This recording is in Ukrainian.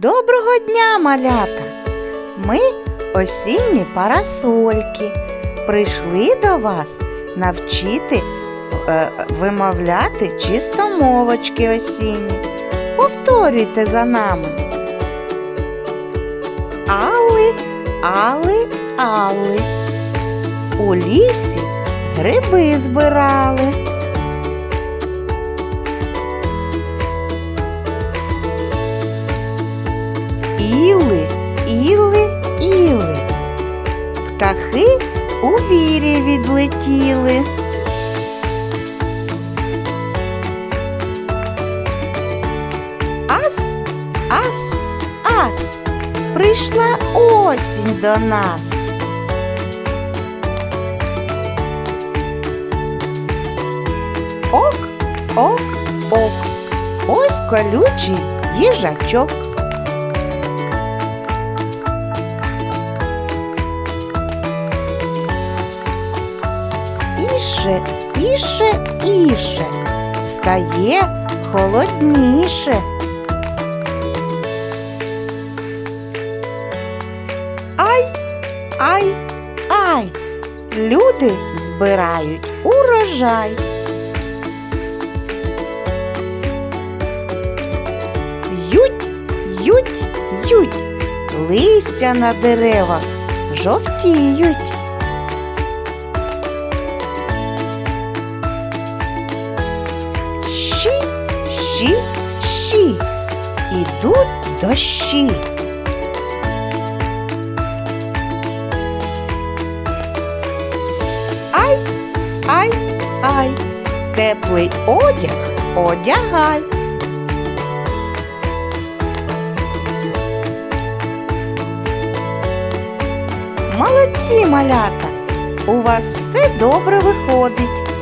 Доброго дня, малята! Ми осінні парасольки. Прийшли до вас навчити е, вимовляти чистомовочки осінні. Повторюйте за нами. Али, али, али. У лісі гриби збирали. Іли, іли, іли. Птахи у вірі відлетіли. Ас, ас, ас. Прийшла осінь до нас. Ок, ок, ок. Ось колючий їжачок. Іше, іше, іше, стає холодніше. Ай, ай, ай, люди збирають урожай. Ють, ють, ють, листя на деревах жовтіють. Щі, щі, ідуть дощі. Ай, ай, ай, теплий одяг одягай. Молодці, малята! У вас все добре виходить.